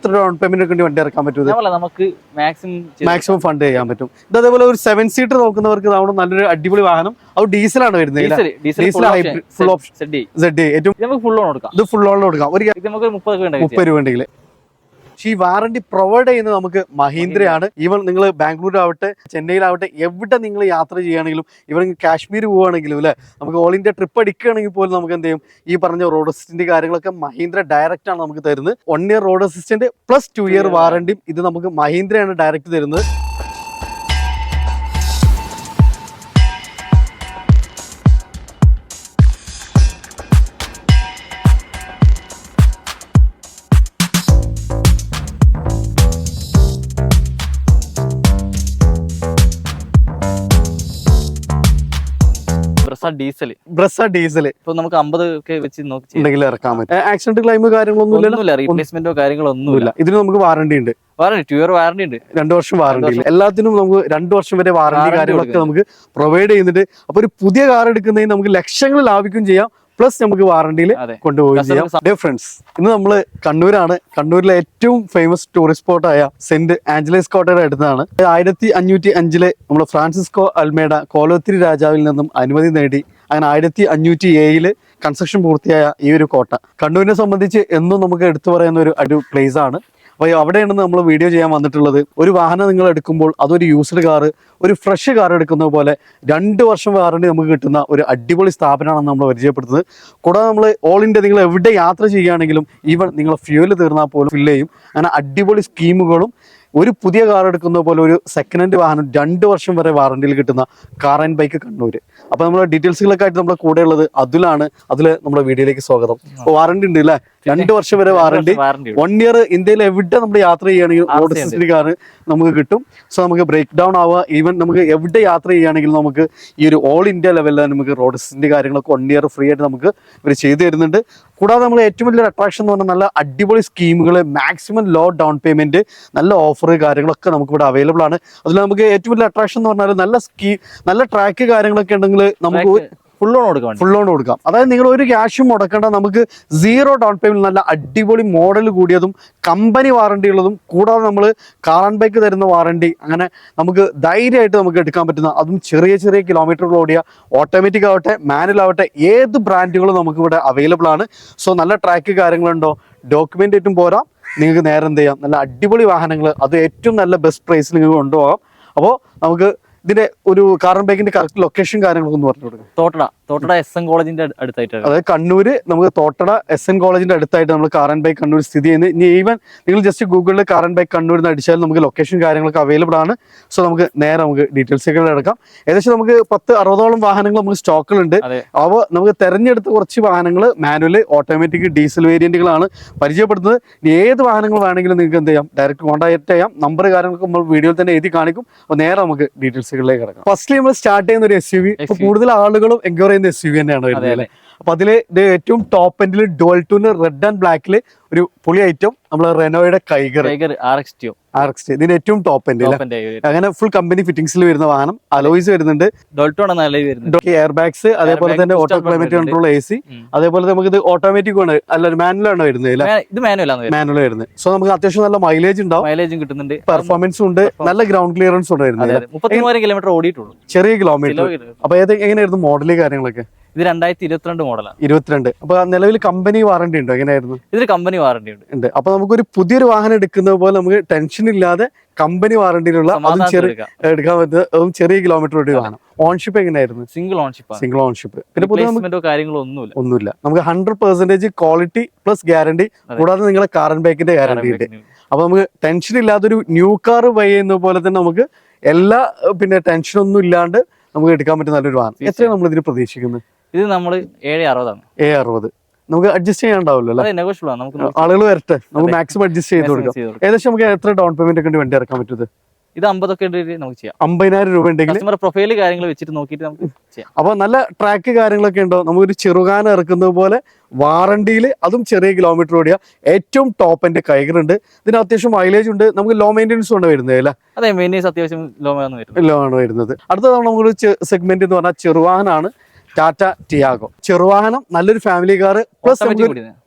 എത്ര down payment ഒക്കെ വണ്ടി ഇറക്കാൻ പറ്റും നമുക്ക് മാക്സിമം ഫണ്ട് ചെയ്യാൻ പറ്റും. ഇത് അതേപോലെ ഒരു സെവൻ സീറ്റർ നോക്കുന്നവർക്ക് ഇതാണ് നല്ലൊരു അടിപൊളി വാഹനം. അത് ഡീസലാണ് വരുന്നത് ഡീസൽ ഏറ്റവും നമുക്ക് ഫുൾ ഓൺ കൊടുക്കാം ഇത് ഫുൾ ഓൺ കൊടുക്കാം ഒരു മുപ്പത് രൂപ ഉണ്ടെങ്കിൽ പക്ഷേ ഈ വാറണ്ടി പ്രൊവൈഡ് ചെയ്യുന്നത് നമുക്ക് മഹീന്ദ്രയാണ്. ഈവൻ നിങ്ങൾ ബാംഗ്ലൂർ ആവട്ടെ ചെന്നൈയിലാവട്ടെ എവിടെ നിങ്ങൾ യാത്ര ചെയ്യുകയാണെങ്കിലും ഇവർ കാശ്മീർ പോവുകയാണെങ്കിലും അല്ലെ? നമുക്ക് ഓൾ ഇന്ത്യ ട്രിപ്പ് അടിക്കുകയാണെങ്കിൽ പോലും നമുക്ക് എന്ത് ചെയ്യും? ഈ പറഞ്ഞ റോഡ് അസിസ്റ്റന്റ് കാര്യങ്ങളൊക്കെ മഹീന്ദ്ര ഡയറക്റ്റ് ആണ് നമുക്ക് തരുന്നത്. One year road assistant plus two year വാറണ്ടിയും ഇത് നമുക്ക് മഹീന്ദ്രയാണ് ഡയറക്റ്റ് തരുന്നത്. ബ്രസ ഡീസൽ ബ്രസ ഡീസൽ ഇപ്പൊ നമുക്ക് അമ്പത് ഒക്കെ വെച്ച് നോക്കി ചെയ്യാം. ഇറക്കാൻ പറ്റും. ആക്സിഡന്റ് ക്ലൈം കാര്യങ്ങളൊന്നും ഇല്ലല്ലോ ഒന്നുമില്ല റീപ്ലേസ്മെന്റോ കാര്യങ്ങളോ ഒന്നുമില്ല. ഇതിന് നമുക്ക് വാറണ്ടി ഉണ്ട്. വാറണ്ടി ടു ഇയർ വാറണ്ടി ഉണ്ട്. രണ്ടു വർഷം വാറണ്ടി ഇല്ല. എല്ലാത്തിനും നമുക്ക് രണ്ടു വർഷം വരെ വാറണ്ടി കാര്യങ്ങളൊക്കെ നമുക്ക് പ്രൊവൈഡ് ചെയ്യുന്നുണ്ട്. അപ്പൊ ഒരു പുതിയ കാർ എടുക്കുന്നതിന് നമുക്ക് ലക്ഷങ്ങൾ ലാഭിക്കും ചെയ്യാം. പ്ലസ് നമുക്ക് വാറണ്ടിയിൽ കൊണ്ടുപോയി ചെയ്യാം. ഡേ ഫ്രണ്ട്സ് ഇന്ന് നമ്മൾ കണ്ണൂരാണ്. കണ്ണൂരിലെ ഏറ്റവും ഫേമസ് ടൂറിസ്റ്റ് സ്പോട്ടായ സെന്റ് ആഞ്ചലേസ് കോട്ടയുടെ അടുത്താണ്. ആയിരത്തി അഞ്ഞൂറ്റി അഞ്ചിലെ നമ്മൾ ഫ്രാൻസിസ്കോ അൽമേഡ കോലോത്തിരി രാജാവിൽ നിന്നും അനുമതി നേടി. അങ്ങനെ ആയിരത്തി അഞ്ഞൂറ്റി ഏഴിൽ കൺസ്ട്രക്ഷൻ പൂർത്തിയായ ഈ ഒരു കോട്ട. കണ്ണൂരിനെ സംബന്ധിച്ച് എന്നും നമുക്ക് എടുത്തു പറയുന്ന ഒരു ഒരു പ്ലേസ് ആണ്. അപ്പോൾ അവിടെയാണ് നമ്മൾ വീഡിയോ ചെയ്യാൻ വന്നിട്ടുള്ളത് ഒരു വാഹനം നിങ്ങൾ എടുക്കുമ്പോൾ അതൊരു യൂസ്ഡ് കാറ് ഒരു ഫ്രഷ് കാർ എടുക്കുന്നത് പോലെ രണ്ട് വർഷം വാറണ്ടി നമുക്ക് കിട്ടുന്ന ഒരു അടിപൊളി സ്ഥാപനമാണ് നമ്മൾ പരിചയപ്പെടുത്തുന്നത്. കൂടാതെ നമ്മൾ ഓൾ ഇന്ത്യ നിങ്ങൾ എവിടെ യാത്ര ചെയ്യുകയാണെങ്കിലും ഈവൻ നിങ്ങൾ ഫ്യൂവൽ തീർന്നാൽ പോലും ഫില്ല് ചെയ്യും. അങ്ങനെ അടിപൊളി സ്കീമുകളും ഒരു പുതിയ കാർ എടുക്കുന്ന പോലെ ഒരു സെക്കൻഡ് ഹാൻഡ് വാഹനം രണ്ട് വർഷം വരെ വാറണ്ടിയിൽ കിട്ടുന്ന കാർ ആൻഡ് ബൈക്ക് കണ്ണൂർ അപ്പോൾ നമ്മുടെ ഡീറ്റെയിൽസുകളൊക്കെ ആയിട്ട് നമ്മുടെ കൂടെയുള്ളത് അതിലാണ്. അതിൽ നമ്മുടെ വീഡിയോയിലേക്ക് സ്വാഗതം. അപ്പോൾ വാറണ്ടി ഉണ്ട് അല്ലേ രണ്ട് വർഷം വരെ വാറണ്ടി വൺ ഇയർ ഇന്ത്യയിൽ എവിടെ നമ്മൾ യാത്ര ചെയ്യുകയാണെങ്കിൽ. അസിസ്റ്റന്റ് കാർ നമുക്ക് കിട്ടും. സോ നമുക്ക് ബ്രേക്ക് ഡൗൺ ആവുക. ഈവൻ നമുക്ക് എവിടെ യാത്ര ചെയ്യുകയാണെങ്കിലും നമുക്ക് ഈ ഒരു ഓൾ ഇന്ത്യ ലെവലിൽ നമുക്ക് റോഡ് അസിസ്റ്റന്റ് കാര്യങ്ങളൊക്കെ വൺ ഇയർ ഫ്രീ ആയിട്ട് നമുക്ക് ഇവർ ചെയ്തു തരുന്നുണ്ട്. കൂടാതെ നമ്മൾ ഏറ്റവും വലിയൊരു അട്രാക്ഷൻ എന്ന് പറഞ്ഞാൽ നല്ല അടിപൊളി സ്കീമുകൾ മാക്സിമം ലോ ഡൗൺ പേയ്മെന്റ് നല്ല ഓഫർ കാര്യങ്ങളൊക്കെ നമുക്ക് ഇവിടെ അവൈലബിൾ ആണ്. അതിൽ നമുക്ക് ഏറ്റവും വലിയ അട്രാക്ഷൻ എന്ന് പറഞ്ഞാൽ നല്ല സ്കീം നല്ല ട്രാക്ക് കാര്യങ്ങളൊക്കെ ഉണ്ടെങ്കിൽ നമുക്ക് ഫുൾ ലോൺ കൊടുക്കാം ഫുൾ ലോൺ കൊടുക്കാം. അതായത് നിങ്ങൾ ഒരു ക്യാഷും മുടക്കേണ്ട. നമുക്ക് സീറോ ഡൗൺ പേയ്മെന്റ് നല്ല അടിപൊളി മോഡൽ കൂടിയതും കമ്പനി വാറണ്ടി ഉള്ളതും കൂടാതെ നമ്മൾ കാർ ആൻഡ് ബൈക്ക് തരുന്ന വാറണ്ടി അങ്ങനെ നമുക്ക് ധൈര്യമായിട്ട് നമുക്ക് എടുക്കാൻ പറ്റുന്ന അതും ചെറിയ ചെറിയ കിലോമീറ്ററുകൾ ഓടിയ ഓട്ടോമാറ്റിക് ആവട്ടെ മാനുവൽ ആവട്ടെ ഏത് ബ്രാൻഡുകളും നമുക്ക് ഇവിടെ അവൈലബിൾ ആണ്. സോ നല്ല ട്രാക്ക് കാര്യങ്ങളുണ്ടോ? ഡോക്യുമെന്റ് ആയിട്ടും പോരാ. നിങ്ങൾക്ക് നേരെ എന്ത് ചെയ്യാം? നല്ല അടിപൊളി വാഹനങ്ങൾ. അത് ഏറ്റവും നല്ല ബെസ്റ്റ് പ്രൈസിൽ നിങ്ങൾക്ക് കൊണ്ടുപോകാം. അപ്പോൾ നമുക്ക് ഇതിന്റെ ഒരു കാർബൺ ബാങ്കിന്റെ കറക്റ്റ് ലൊക്കേഷൻ കാര്യങ്ങളൊക്കെ ഒന്ന് പറഞ്ഞു കൊടുക്കാം. തോട്ടട. തോട്ടട എസ് എൻ കോളേജിന്റെ അടുത്തായിട്ടാണ്. അതായത് കണ്ണൂര് നമുക്ക് തോട്ടട എസ് എൻ കോളേജിന്റെ അടുത്തായിട്ട് നമ്മൾ കാറൻ ബൈ ബൈക്ക് കണ്ണൂർ സ്ഥിതി ചെയ്യുന്നത്. ഇനി ഈവൻ നിങ്ങൾ ജസ്റ്റ് ഗൂഗിളിൽ കാറൻ ബൈ ബൈക്ക് കണ്ണൂർ എന്ന് അടിച്ചാൽ നമുക്ക് ലൊക്കേഷൻ കാര്യങ്ങളൊക്കെ അവൈലബിൾ ആണ്. സോ നമുക്ക് നേരെ നമുക്ക് ഡീറ്റെയിൽസ് ഒക്കെ എടുക്കാം. ഏകദേശം നമുക്ക് പത്ത് അറുപതോളം വാഹനങ്ങൾ നമുക്ക് സ്റ്റോക്കിലുണ്ട്. അവ നമുക്ക് തെരഞ്ഞെടുത്ത കുറച്ച് വാഹനങ്ങൾ മാനുവൽ ഓട്ടോമാറ്റിക് ഡീസൽ വേരിയന്റുകളാണ് പരിചയപ്പെടുത്തുന്നത്. ഏത് വാഹനങ്ങൾ വേണമെങ്കിലും നിങ്ങൾക്ക് എന്ത് ചെയ്യാം? ഡയറക്റ്റ് കോൺടാക്ട് ചെയ്യാം. നമ്പർ കാര്യങ്ങളൊക്കെ നമ്മൾ വീഡിയോയിൽ തന്നെ എഴുതി കാണിക്കും. അപ്പോൾ നേരെ നമുക്ക് ഡീറ്റെയിൽസുകളിലേക്ക് കിടക്കാം. ഫസ്റ്റ് നമ്മൾ സ്റ്റാർട്ട് ചെയ്യുന്ന ഒരു എസ് യു വി കൂടുതൽ ആളുകളും എൻക്വയർ എസ് യു വി തന്നെയാണ് വരുന്നത് അതെ അപ്പൊ അതിൽ ഇത് ഏറ്റവും ടോപ്പ് എൻഡിൽ ഡുവൽ ടൂന് റെഡ് ആൻഡ് ബ്ലാക്കിൽ ഒരു പുളി ഐറ്റം നമ്മൾ റെനോയുടെ കൈഗർ ഇതിന്റെ ഏറ്റവും ടോപ്പ് എൻഡിൽ അങ്ങനെ ഫുൾ കമ്പനി ഫിറ്റിംഗ്സിൽ വരുന്ന വാഹനം. അലോയ്സ് വരുന്നുണ്ട്. എയർ ബാഗ്സ് അതേപോലെ തന്നെ auto climate control A C അതേപോലെ നമുക്ക് ഇത് ഓട്ടോമാറ്റിക് ആണ്. അല്ല മാനുവൽ ആണ് വരുന്നത് ഇത് മാനുവൽ വരുന്നത്. സോ നമുക്ക് അത്യാവശ്യം നല്ല മൈലേജ് ഉണ്ടാവും. മൈലേജും കിട്ടുന്നുണ്ട്. പെർഫോമൻസും ഉണ്ട്. നല്ല ഗ്രൗണ്ട് ക്ലിയറൻസ് ഉണ്ട് വരുന്നത്. കിലോമീറ്റർ ഓടിയിട്ടുള്ളൂ. ചെറിയ കിലോമീറ്റർ കിലോ അപ്പൊ ഏത് എങ്ങനെയായിരുന്നു മോഡൽ കാര്യങ്ങളൊക്കെ? ഇത് രണ്ടായിരത്തി ഇരുപത്തിരണ്ട് മോഡലാണ്. ഇരുപത്തിരണ്ട്. അപ്പൊ നിലവിൽ കമ്പനി വാറണ്ടി ഉണ്ടോ? എങ്ങനെയായിരുന്നു? ഇതിന് കമ്പനി വാറണ്ടി ഉണ്ട്. ഉണ്ട്. അപ്പൊ നമുക്കൊരു പുതിയൊരു വാഹനം എടുക്കുന്നത് പോലെ നമുക്ക് ടെൻഷൻ ഇല്ലാതെ കമ്പനി വാറണ്ടിയിലുള്ള അതും സമാധാനത്തിൽ ചെറിയ എടുക്കാൻ പറ്റുന്ന ചെറിയ കിലോമീറ്റർ ഓടി വാഹനം. ഓൺഷിപ്പ് എങ്ങനെയായിരുന്നു? സിംഗിൾ ഓൺഷിപ്പ് സിംഗിൾ ഓൺഷിപ്പ് പിന്നെ കാര്യങ്ങളോ ഒന്നുമില്ല. ഒന്നുമില്ല. നമുക്ക് hundred percentage quality plus guarantee കൂടാതെ നിങ്ങളെ കാർ ആൻഡ് ബൈക്കിന്റെ ഗ്യാരണ്ടി ഉണ്ട്. അപ്പൊ നമുക്ക് ടെൻഷൻ ഇല്ലാതെ ഒരു ന്യൂ കാർ ബൈ ചെയ്യുന്ന പോലെ തന്നെ നമുക്ക് എല്ലാ പിന്നെ ടെൻഷൻ ഒന്നും ഇല്ലാണ്ട് നമുക്ക് എടുക്കാൻ പറ്റുന്ന നല്ലൊരു വാഹനം. എത്രയാണ് നമ്മൾ ഇതിന് പ്രതീക്ഷിക്കുന്നത്? ഇത് നമ്മൾ ഏഴ് അറുപതാണ്. ഏഴ് അറുപത്. നമുക്ക് അഡ്ജസ്റ്റ് ചെയ്യാണ്ടാവില്ല അല്ലേ? അതെ നെഗോഷ്യബിൾ ആണ്. നമുക്ക് ആളുകൾ വരട്ടെ. നമുക്ക്. മാക്സിമം അഡ്ജസ്റ്റ് ചെയ്ത് കൊടുക്കാം. ഏകദേശം നമുക്ക് എത്ര ഡൗൺ പേയ്മെന്റ് ഒക്കെ വണ്ടി ഇറക്കാൻ പറ്റുന്നത്? ഇത് അമ്പതൊക്കെ നമുക്ക് ചെയ്യാം. അമ്പതിനായിരം രൂപ ഉണ്ടെങ്കിൽ കസ്റ്റമർ പ്രൊഫൈൽ കാര്യങ്ങൾ വെച്ചിട്ട് നോക്കിയിട്ട് നമുക്ക് ചെയ്യാം. അപ്പൊ നല്ല ട്രാക്ക് കാര്യങ്ങളൊക്കെ ഉണ്ടോ? നമുക്കൊരു ചെറുകാന ഇറക്കുന്നത് പോലെ വാറണ്ടിയിൽ അതും ചെറിയ കിലോമീറ്റർ ഓടിയ ഏറ്റവും ടോപ്പ് എന്റെ കൈകളുണ്ട് ഇതിന് അത്യാവശ്യം മൈലേജ് ഉണ്ട്. നമുക്ക് ലോ മെയിന്റെനൻസ് കൊണ്ട് വരുന്നത് അല്ലേ? അതെ മെയിനേഴ്സ് അത്യാവശ്യം ലോ ആണ് വരുന്നത്. ലോ ആണ് വരുന്നത്. അടുത്ത തവണ നമ്മളൊരു സെഗ്മെന്റ് എന്ന് പറഞ്ഞാൽ ചെറുവാഹനാണ്. ടാറ്റ ടിയാഗോ. ചെറുവാഹനം നല്ലൊരു ഫാമിലി കാർ പ്ലസ്.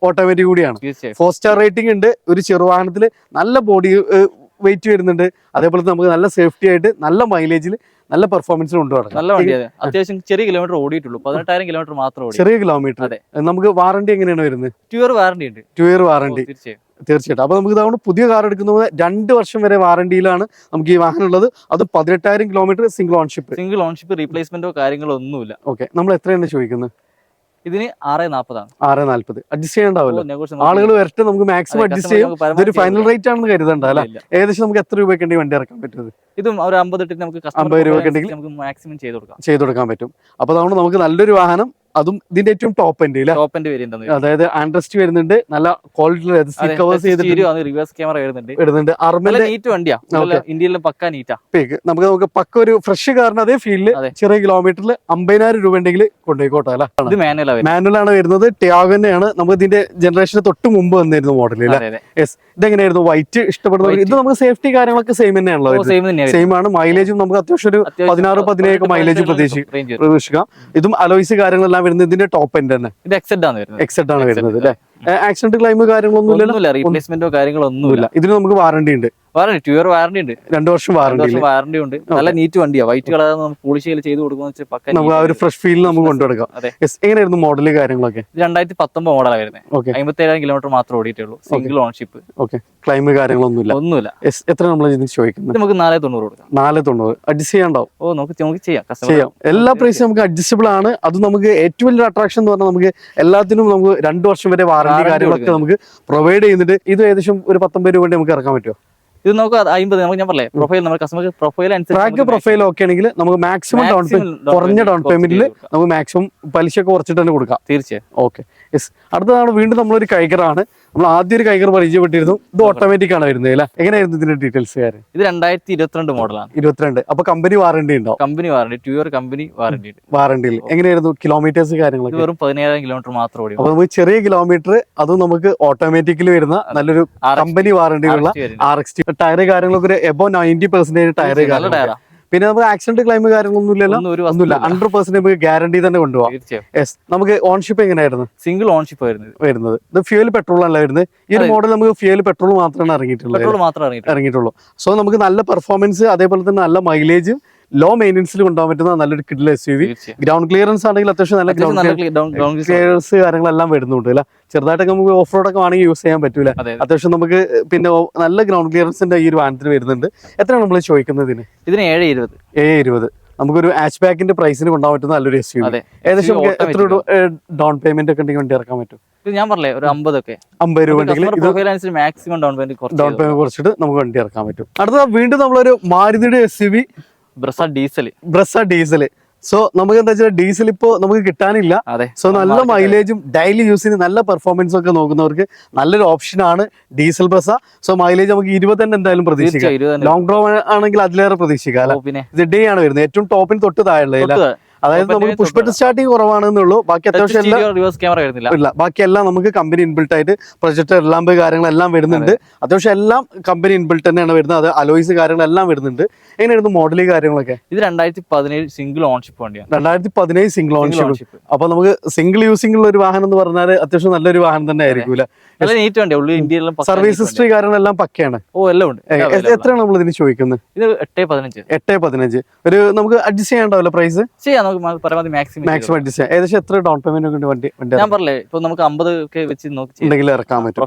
ഓട്ടോമാറ്റിക് കൂടിയാണ്. ഫോർ സ്റ്റാർ റേറ്റിംഗ് ഉണ്ട്. ഒരു ചെറുവാഹനത്തിൽ നല്ല ബോഡി വെയിറ്റ് വരുന്നുണ്ട്. അതേപോലെ നമുക്ക് നല്ല സേഫ്റ്റി ആയിട്ട് നല്ല മൈലേജിൽ നല്ല പെർഫോമൻസിൽ കൊണ്ടുപോകണം നല്ല വണ്ടിയാണ് അത്യാവശ്യം ചെറിയ കിലോമീറ്റർ ഓടിയിട്ടുള്ളൂ. പതിനെട്ടായിരം കിലോമീറ്റർ മാത്രം ചെറിയ കിലോമീറ്റർ അതെ. നമുക്ക് വാറണ്ടി എങ്ങനെയാണ് വരുന്നത്? ടു ഇയർ വാറണ്ടി ഉണ്ട്. ടു ഇയർ വാറണ്ടി തീർച്ചയായും. തീർച്ചയായിട്ടും. അപ്പൊ നമുക്ക് ഇതാവുമ്പോൾ പുതിയ കാർ എടുക്കുന്നത് രണ്ട് വർഷം വരെ വാറണ്ടിയിലാണ് നമുക്ക് ഈ വാഹനം ഉള്ളത്. അത് പതിനെട്ടായിരം kilometre single ownership single ownership റീപ്ലേസ്മെന്റോ കാര്യങ്ങളോ ഒന്നുമില്ല. ഓക്കെ. നമ്മൾ എത്രയാണ് ചോദിക്കുന്നത്? ഇതിന് ആറ് നാൽപ്പതാണ് ആറ് നാല്പത്. അഡ്ജസ്റ്റ് ചെയ്യണ്ടാവില്ല. ആളുകൾ വരട്ടെ നമുക്ക് മാക്സിമം അഡ്ജസ്റ്റ് ചെയ്യും. ഇതൊരു ഫൈനൽ റേറ്റ് ആണെന്ന് കരുതണ്ട അല്ല? ഏകദേശം നമുക്ക് എത്ര രൂപയ്ക്ക് വണ്ടി ഇറക്കാൻ പറ്റുന്നത് ഇതും? ഒരു അമ്പത് ഇട്ടിട്ട് നമുക്ക് അമ്പത് രൂപയ്ക്ക് ഉണ്ടെങ്കിൽ നമുക്ക് മാക്സിമം ചെയ്ത് കൊടുക്കാം. ചെയ്തു കൊടുക്കാൻ പറ്റും. അപ്പൊ അതുകൊണ്ട് നമുക്ക് നല്ലൊരു വാഹനം അതും ഇതിന്റെ ഏറ്റവും top end top end variant അതായത് ആൻഡ്രസ്റ്റ് വരുന്നുണ്ട്. നല്ല ക്വാളിറ്റി കവേഴ്സ് ചെയ്തിട്ടുണ്ട്. റിവേഴ്സ് ക്യാമറ വരുന്നുണ്ട്. വരുന്നുണ്ട്. നീറ്റ് വണ്ടിയാ. ഇന്ത്യയിലും പക്കാ നീറ്റാ നമുക്ക് നമുക്ക് പക്ക ഒരു ഫ്രഷ് കാറിന് അതേ ഫീൽഡിൽ ചെറിയ കിലോമീറ്ററിൽ അമ്പതിനായിരം രൂപ ഉണ്ടെങ്കിൽ കൊണ്ടുപോയിക്കോട്ടെ അല്ല? മാനുവൽ ആണ് വരുന്നത്. ടിയാഗന്നെയാണ് നമുക്ക് ഇതിന്റെ ജനറേഷന് തൊട്ട് മുമ്പ് വന്നിരുന്നു മോഡൽ യെസ് ഇതെങ്ങനെയായിരുന്നു? വൈറ്റ് ഇഷ്ടപ്പെടുന്നത് White. ഇത് നമുക്ക് സേഫ്റ്റി കാര്യങ്ങളൊക്കെ സെയിം തന്നെയാണല്ലോ സെയിം ആണ്. മൈലേജും നമുക്ക് അത്യാവശ്യം ഒരു പതിനാറ് പതിനേഴ് മൈലേജ് പ്രതീക്ഷിക്കാം. ഇതും അലോയ്സ് കാര്യങ്ങളെല്ലാം വരുന്നത് ഇതിന്റെ ടോപ്പ് എൻഡ് തന്നെ. എക്സെഡ് ആണ് വരുന്നത്. അല്ലേ? ആക്സിഡന്റ് ക്ലെയിം കാര്യങ്ങളൊന്നും ഇല്ലല്ലോ ഒന്നുമില്ല റീപ്ലേസ്മെന്റോ കാര്യങ്ങളോ ഒന്നുമില്ല. ഇല്ല. ഇതിന് നമുക്ക് വാറണ്ടി ഉണ്ട്. വാറണ്ടി ടു ഇയർ വാറണ്ടി ഉണ്ട്. രണ്ടു വർഷം വാറണ്ടി വാറണ്ടി ഉണ്ട്. നല്ല നീറ്റ് വണ്ടിയാ. വൈറ്റ് കളർ നമുക്ക് പോളിഷ് ചെയ്ത് കൊടുക്കുന്ന വെച്ചാൽ പക്ക നമുക്ക് ആ ഒരു ഫ്രഷ് ഫീൽ നമുക്ക് യെസ് എങ്ങനെയായിരുന്നു മോഡൽ കാര്യങ്ങളൊക്കെ? രണ്ടായിരത്തി പത്തൊമ്പത് മോഡലാണ് വരുന്നത് അമ്പത്തേഴായിരം കിലോമീറ്റർ മാത്രം ഓടിയിട്ടുള്ളൂ. സിംഗിൾ ഓൺഷിപ്പ് ഓക്കെ ക്ലൈം കാര്യങ്ങളൊന്നുമില്ല. ഒന്നുമില്ല. എത്ര നമ്മൾ ഇതിന് ചോദിക്കുന്നത്? നമുക്ക് നാല് തൊണ്ണൂറ് കൊടുക്കാം. നാല് തൊണ്ണൂറ്. അഡ്ജസ്റ്റ് ചെയ്യാണ്ടാവും ഓ നമുക്ക് നമുക്ക് ചെയ്യാം. ചെയ്യാം. എല്ലാ പ്രൈസും നമുക്ക് അഡ്ജസ്റ്റബിൾ ആണ്. അത് നമുക്ക് ഏറ്റവും വലിയ അട്രാക്ഷൻ എന്ന് പറഞ്ഞാൽ നമുക്ക് എല്ലാത്തിനും നമുക്ക് രണ്ട് വർഷം വരെ വാറണ്ടി കാര്യങ്ങളൊക്കെ നമുക്ക് പ്രൊവൈഡ് ചെയ്യുന്നുണ്ട്. ഇത് ഏകദേശം ഒരു പത്തൊമ്പത് രൂപ നമുക്ക് ഇറക്കാൻ പറ്റുമോ? ഇത് നമുക്ക് അമ്പത് നമുക്ക് ഞാൻ പറയാം പ്രൊഫൈൽ നമ്മുടെ കസ്റ്റമർ പ്രൊഫൈൽ അനുസരിച്ച് പ്രൊഫൈൽ ഓക്കെ ആണെങ്കിൽ നമുക്ക് മാക്സിമം ഡൗൺ പേയ്മെന്റ് കുറഞ്ഞ ഡൗൺ പേയ്മെന്റിൽ നമുക്ക് മാക്സിമം പലിശ ഒക്കെ കുറച്ചിട്ട് തന്നെ കൊടുക്കാം. തീർച്ചയായും. ഓക്കെ യെസ് അടുത്തതാണ് വീണ്ടും നമ്മളൊരു കൈകറാണ് നമ്മൾ ആദ്യം ഒരു കൈകർ പരിചയപ്പെട്ടിരുന്നു. ഇത് ഓട്ടോമാറ്റിക് ആണ് വരുന്നത് അല്ലെ? എങ്ങനെയായിരുന്നു ഇതിന്റെ ഡീറ്റെയിൽസ് കാര്യം ഇത് രണ്ടായിരത്തി ഇരുപത്തിരണ്ട് മോഡലാണ് ഇരുപത്തിരണ്ട്. അപ്പൊ കമ്പനി വാറണ്ടി ഉണ്ടോ? Company warranty two year company warranty വാറണ്ടിയിൽ എങ്ങനെയായിരുന്നു കിലോമീറ്റേഴ്സ് കാര്യങ്ങൾ കാര്യങ്ങളൊക്കെ വെറും പതിനേഴായിരം കിലോമീറ്റർ മാത്രം ഓടി അപ്പൊ നമുക്ക് ചെറിയ കിലോമീറ്റർ അതും നമുക്ക് ഓട്ടോമാറ്റിക്കലി വരുന്ന നല്ലൊരു കമ്പനി വാറണ്ടിയുള്ള ആർ എക്സ് ടി ടയർ കാര്യങ്ങളൊക്കെ ഒരു എബോ നയന്റി പെർസെന്റേജ് ടയർ ടയറാ പിന്നെ നമുക്ക് ആക്സിഡന്റ് ക്ലൈം കാര്യങ്ങളൊന്നും ഇല്ലല്ലോ ഒരു ഒന്നുമില്ല. ഹൺഡ്രഡ് പെർസെന്റ് നമുക്ക് ഗ്യാരണ്ടി തന്നെ കൊണ്ടുപോകാം യെസ് നമുക്ക് ഓൺഷിപ്പ് എങ്ങനെയായിരുന്നു? സിംഗിൾ ഓൺഷിപ്പ് വരുന്നത് വരുന്നത്. ഇത് ഫ്യൂൽ പെട്രോൾ അല്ല വരുന്നത്. ഈ ഒരു മോഡൽ നമുക്ക് ഫ്യൂൽ പെട്രോൾ മാത്രമാണ് ഇറങ്ങിയിട്ടുള്ളത് ഇറങ്ങിയിട്ടുള്ളൂ. സോ നമുക്ക് നല്ല പെർഫോമൻസ് അതേപോലെ തന്നെ നല്ല മൈലേജും ലോ മെയിൻസിൽ കൊണ്ടുപോകാൻ പറ്റുന്ന നല്ലൊരു കിഡിൽ S U V ground clearance ആണെങ്കിൽ അത്യാവശ്യം നല്ല ഗ്രൗണ്ട് ക്ലിയറൻസ് കാര്യങ്ങളെല്ലാം വരുന്നുണ്ട് അല്ല? ചെറുതായിട്ടൊക്കെ നമുക്ക് ഓഫ് റോഡൊക്കെ ഒക്കെ വേണമെങ്കിൽ യൂസ് ചെയ്യാൻ പറ്റൂല. അതെ അതെ. അത്യാവശ്യം നമുക്ക് പിന്നെ നല്ല ഗ്രൗണ്ട് ക്ലിയറൻസിന്റെ ഈ ഒരു വാഹനത്തിന് വരുന്നുണ്ട്. എത്രയാണ് നമ്മൾ ചോദിക്കുന്നത് ഇതിന്? ഇതിന് ഏഴ് ഇരുപത്. ഏഴ് ഇരുപത്. നമുക്കൊരു ആച്ച് ബാക്കിന്റെ പ്രൈസിന് കൊണ്ടുപോകാൻ പറ്റുന്ന നല്ലൊരു എസ് യു വി ഏകദേശം എത്ര ഡൗൺ പേയ്മെന്റ് ഒക്കെ ഉണ്ടെങ്കിൽ വണ്ടി ഇറക്കാൻ പറ്റും? ഞാൻ പറഞ്ഞേ ഒരു അമ്പതൊക്കെ അമ്പത് രൂപ maximum down payment down payment കുറച്ചിട്ട് നമുക്ക് വണ്ടി ഇറക്കാൻ പറ്റും. അടുത്ത വീണ്ടും നമ്മളൊരു മാരുതിയുടെ S U V Brezza diesel Brezza diesel so നമുക്ക് എന്താ വെച്ചാൽ ഡീസൽ ഇപ്പോ നമുക്ക് കിട്ടാനില്ല. അതെ. സോ നല്ല മൈലേജും ഡെയിലി യൂസിന് നല്ല പെർഫോമൻസും ഒക്കെ നോക്കുന്നവർക്ക് നല്ലൊരു ഓപ്ഷൻ ആണ് ഡീസൽ ബ്രസ സോ മൈലേജ് നമുക്ക് ഇരുപത് തന്നെ എന്തായാലും പ്രതീക്ഷിക്കാം. ലോങ് ഡ്രോവ് ആണെങ്കിൽ അതിലേറെ പ്രതീക്ഷിക്കാം ഇത് ഡേ ആണ് വരുന്നത്. ഏറ്റവും ടോപ്പിന് തൊട്ട് താഴെ. അതായത് നമുക്ക് പുഷ്പ പുഷ്പട്ട് സ്റ്റാർട്ടിങ് കുറവാണെന്നുള്ളൂ ബാക്കി അത്യാവശ്യം റിവേഴ്സ് ക്യാമറ വരുന്നില്ല? ഇല്ല. ബാക്കിയെല്ലാം നമുക്ക് കമ്പനി ഇൻബിൽട്ട് ആയിട്ട് പ്രൊജക്ടർ എല്ലാം കാര്യങ്ങളെല്ലാം വരുന്നുണ്ട്. അത്യാവശ്യം എല്ലാം കമ്പനി ഇൻബിൽട്ട് തന്നെയാണ് വരുന്നത്. അത് അലോയ്സ് കാര്യങ്ങളെല്ലാം വരുന്നുണ്ട്. എങ്ങനെയായിരുന്നു മോഡൽ കാര്യങ്ങളൊക്കെ? ഇത് രണ്ടായിരത്തി പതിനേഴ് സിംഗിൾ ഓൺഷിപ്പ് വണ്ടിയാണ് രണ്ടായിരത്തി പതിനേഴ് സിംഗിൾ ഓൺഷിപ്പ്. അപ്പൊ നമുക്ക് സിംഗിൾ യൂസിംഗ് ഉള്ള ഒരു വാഹനം എന്ന് പറഞ്ഞാൽ അത്യാവശ്യം നല്ലൊരു വാഹനം തന്നെ ആയിരിക്കും സർവീസ് ഹിസ്റ്ററി കാര്യങ്ങളെല്ലാം പക്കയാണ്. ഓ എല്ലാം ഉണ്ട്. എല്ലാം എത്രയാണ് നമ്മൾ ഇതിന് ചോദിക്കുന്നത്? ഇത് എട്ട് പതിനഞ്ച്. എട്ട് പതിനഞ്ച്. ഒരു നമുക്ക് അഡ്ജസ്റ്റ് ചെയ്യാണ്ടാവില്ല പ്രൈസ് ചെയ്യാം നമുക്ക് പരമാവധി മാക്സിമം മാക്സിമം ചെയ്യാം. ഏകദേശം എത്ര ഡൗൺ പേയ്മെന്റ് ഒക്കെ വണ്ടി വണ്ടി ഞാൻ പറഞ്ഞേ ഇപ്പൊ നമുക്ക് അമ്പത് ഒക്കെ വെച്ച് ഉണ്ടെങ്കിൽ ഇറക്കാൻ പറ്റും.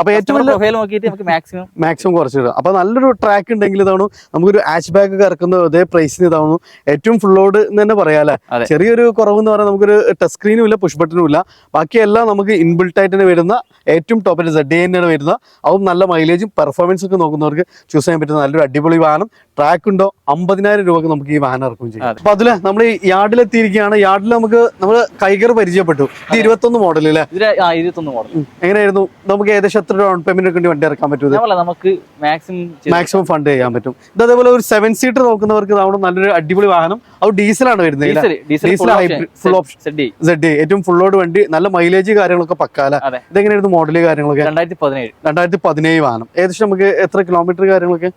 അപ്പൊ ഏറ്റവും പ്രൊഫൈൽ നോക്കിയിട്ട് നമുക്ക് മാക്സിമം മാക്സിമം കുറച്ചിടാം അപ്പൊ നല്ലൊരു ട്രാക്ക് ഉണ്ടെങ്കിൽ ഇതാണു നമുക്കൊരു ആച്ച് ബാഗ് ഒക്കെ ഇറക്കുന്ന അതേ പ്രൈസിന് ഇതാണു. ഏറ്റവും ഫുൾ ലോഡ് എന്ന് തന്നെ പറയാല്ലേ ചെറിയൊരു കുറവ് എന്ന് പറഞ്ഞാൽ നമുക്കൊരു ടച്ച് സ്ക്രീനും ഇല്ല പുഷ് ബട്ടനും ഇല്ല. ബാക്കിയെല്ലാം നമുക്ക് ഇൻബിൾട്ട് ആയിട്ട് തന്നെ വരുന്ന ഏറ്റവും ടോപ്പിൽ സെഡ് ആണ് വരുന്ന അതും നല്ല മൈലേജും പെർഫോമൻസ് ഒക്കെ നോക്കുന്നവർക്ക് ചൂസ് ചെയ്യാൻ പറ്റുന്ന നല്ലൊരു അടിപൊളി വാഹനം ട്രാക്ക് ഉണ്ടോ? അമ്പതിനായിരം രൂപക്ക് നമുക്ക് ഈ വാഹനം ഇറക്കും ചെയ്യാം. അപ്പൊ അതിൽ നമ്മൾ ഈ യാർഡിലെത്തിയിരിക്കുകയാണ്. യാർഡിൽ നമുക്ക് നമ്മൾ കൈകർ പരിചയപ്പെട്ടു. ഇത് ഇരുപത്തൊന്ന് മോഡൽ അല്ലേ ഇരുപത്തൊന്ന് മോഡൽ. എങ്ങനെയായിരുന്നു? നമുക്ക് ഏകദേശം എത്ര ഡൗൺ പേയ്മെന്റ് ഒക്കെ വണ്ടി ഇറക്കാൻ പറ്റും നമുക്ക് മാക്സിമം മാക്സിമം ഫണ്ട് ചെയ്യാൻ പറ്റും. ഇത് അതേപോലെ ഒരു സെവൻ സീറ്റർ നോക്കുന്നവർക്ക് നമ്മുടെ നല്ലൊരു അടിപൊളി വാഹനം. അത് ഡീസലാണ് വരുന്നത് ഡീസൽ ഫുൾ ഓപ്ഷൻ ഏറ്റവും ഫുൾ ലോഡ് വണ്ടി നല്ല മൈലേജ് കാര്യങ്ങളൊക്കെ പക്കാല. ഇതെങ്ങനെയായിരുന്നു മോഡൽ കാര്യങ്ങളൊക്കെ? രണ്ടായിരത്തി പതിനേഴ്. രണ്ടായിരത്തി പതിനേഴ് വാഹനം. ഏകദേശം നമുക്ക് എത്ര കിലോമീറ്റർ കാര്യങ്ങളൊക്കെ?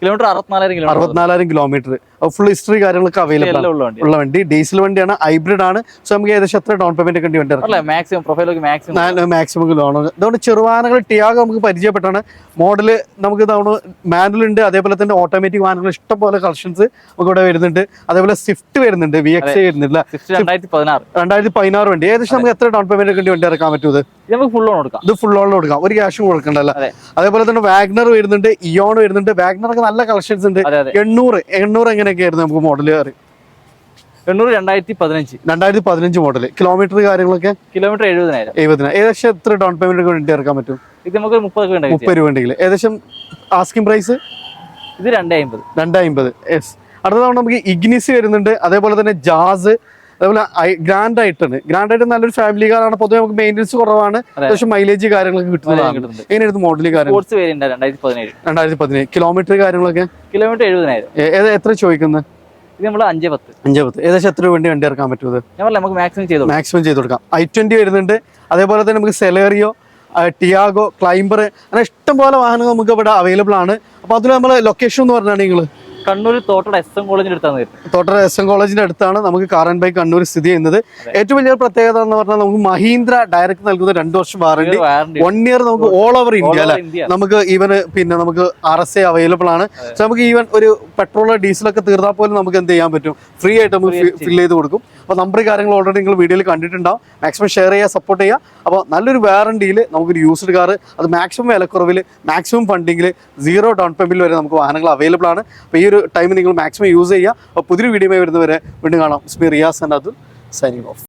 കിലോമീറ്റർ അറുപത്തിനാലായിരം കിലോമീറ്റർ. അറുപത്തിനാലായിരം കിലോമീറ്റർ. ഫുൾ ഹിസ്റ്ററി കാര്യങ്ങളൊക്കെ അവൈലബിൾ ഉള്ള വണ്ടി. ഡീസൽ വണ്ടിയാണ് ഹൈബ്രിഡ് ആണ്. സോ നമുക്ക് ഏകദേശം എത്ര ഡൗൺ പേയ്മെന്റ് ഒക്കെ വണ്ടി മാക്സിമം പ്രൊഫൈലൊക്കെ മാക്സിമം മാക്സിമം ലോൺ അതുകൊണ്ട് ചെറുവാനകൾ ടിയാഗ് നമുക്ക് പരിചയപ്പെട്ടാണ് മോഡൽ നമുക്ക് തവണ മാനുവൽ ഉണ്ട്. അതേപോലെ തന്നെ ഓട്ടോമാറ്റിക് വാഹനങ്ങൾ ഇഷ്ടംപോലെ കളക്ഷൻസ് നമുക്ക് ഇവിടെ വരുന്നുണ്ട്. അതേപോലെ സ്വിഫ്റ്റ് വരുന്നുണ്ട് വി എക്സ് വരുന്നില്ല രണ്ടായിരത്തി പതിനാറ് വണ്ടി. ഏകദേശം നമുക്ക് എത്ര ഡൗൺ പേയ്മെന്റ് ഒക്കെ വണ്ടി ഇറക്കാൻ പറ്റും നമുക്ക് ഫുൾ ഓൺ കൊടുക്കാം. ഇത് ഫുൾ ഓൺ കൊടുക്കാം. ഒരു ക്യാഷും കൊടുക്കണ്ടല്ല അതെ. അതേപോലെ തന്നെ വാഗ്നർ വരുന്നുണ്ട് ഇയോൺ വരുന്നുണ്ട്. വാഗ്നർ ഒക്കെ നല്ല കളക്ഷൻസ് ഉണ്ട്. എണ്ണൂറ് എണ്ണൂറ് എങ്ങനെയൊക്കെ ആയിരുന്നു നമുക്ക് മോഡൽ എണ്ണൂറ് രണ്ടായിരത്തി പതിനഞ്ച്. രണ്ടായിരത്തി പതിനഞ്ച് മോഡൽ കിലോമീറ്റർ കാര്യങ്ങളൊക്കെ? കിലോമീറ്റർ എഴുപതിനായിരം. എഴുപതിനായിരം. ഏകദേശം എത്ര ഡൗൺ പേയ്മെന്റ് വേണ്ടി ഇറക്കാൻ പറ്റും? ഇത് നമുക്ക് മുപ്പത് രൂപ മുപ്പത് രൂപ ഉണ്ടെങ്കിൽ ഏകദേശം ആസ്കിംഗ് പ്രൈസ് ഇത് രണ്ടേ അമ്പത്. രണ്ട് അമ്പത്. യെസ് അടുത്ത തവണ നമുക്ക് ഇഗ്നിസ് വരുന്നുണ്ട്. അതേപോലെ തന്നെ ജാസ് അതേപോലെ ഗ്രാൻഡ് ആയിട്ടാണ് ഗ്രാൻഡ് ആയിട്ട് നല്ലൊരു ഫാമിലി കാറാണ് പൊതുവെ നമുക്ക് മെയിന്റെസ് കുറവാണ്. അത്യാവശ്യം മൈലേജ് കാര്യങ്ങളൊക്കെ കിട്ടുന്നതാണ്. എങ്ങനെയായിരുന്നു മോഡൽ രണ്ടായിരത്തി പതിനേഴ് കിലോമീറ്റർ കാര്യങ്ങളൊക്കെ? കിലോമീറ്റർ എഴുപതിനായിരം. എത്ര ചോദിക്കുന്നത്? ഇത് നമ്മൾ അഞ്ചേ പത്ത്. അഞ്ച് പത്ത്. ഏകദേശം എത്ര വേണ്ടി വണ്ടി ഇറക്കാൻ പറ്റുമത് ഞാൻ നമുക്ക് മാക്സിമം ചെയ്തോളൂ മാക്സിമം ചെയ്ത് കൊടുക്കാം. ഐ ട്വന്റി വരുന്നുണ്ട്. അതേപോലെ തന്നെ നമുക്ക് സെലേറിയോ ടിയാഗോ ക്ലൈംബർ അങ്ങനെ ഇഷ്ടംപോലെ വാഹനങ്ങൾ നമുക്ക് ഇവിടെ അവൈലബിൾ ആണ്. അപ്പോൾ അതിൽ നമ്മൾ ലൊക്കേഷൻ എന്ന് പറഞ്ഞാണ് നിങ്ങൾ കണ്ണൂർ തോട്ടട എസ് എം കോളേജിന്റെ അടുത്താണ് തോട്ടറ എസ് എം കോളേജിന്റെ അടുത്താണ് നമുക്ക് കാർ ആൻഡ് ബൈക്ക് കണ്ണൂർ സ്ഥിതി ചെയ്യുന്നത്. ഏറ്റവും വലിയ പ്രത്യേകത എന്ന് പറഞ്ഞാൽ നമുക്ക് മഹീന്ദ്ര ഡയറക്റ്റ് നൽകുന്ന രണ്ട് വർഷം വാറണ്ടി വൺ ഇയർ നമുക്ക് ഓൾ ഓവർ ഇന്ത്യ അല്ലെ? നമുക്ക് ഈവൻ പിന്നെ നമുക്ക് ആർ എസ് എ അവൈലബിൾ ആണ്. സോ നമുക്ക് ഈവൻ ഒരു പെട്രോൾ ഡീസലൊക്കെ തീർന്നാൽ പോലും നമുക്ക് എന്ത് ചെയ്യാൻ പറ്റും? ഫ്രീ ആയിട്ട് നമുക്ക് ഫിൽ ചെയ്ത് കൊടുക്കും. അപ്പോൾ നമ്പർ കാര്യങ്ങൾ ഓൾറെഡി നിങ്ങൾ വീഡിയോയിൽ കണ്ടിട്ടുണ്ടാവും. മാക്സിമം ഷെയർ ചെയ്യുക സപ്പോർട്ട് ചെയ്യുക. അപ്പോൾ നല്ലൊരു വാറണ്ടിയിൽ നമുക്കൊരു യൂസ്ഡ് കാർ അത് മാക്സിമം വിലക്കുറവിൽ മാക്സിമം ഫണ്ടിങ്ങിൽ സീറോ ഡൗൺ പേയ്മെന്റിൽ വരെ നമുക്ക് വാഹനങ്ങൾ അവൈലബിൾ ആണ്. അപ്പോൾ ഈ ഒരു ടൈം നിങ്ങൾ മാക്സിമം യൂസ് ചെയ്യുക. അപ്പോൾ പുതിയൊരു വീഡിയോ വരുന്നവരെ വീണ്ടും കാണാം. സ്മി Riyas and Athul signing off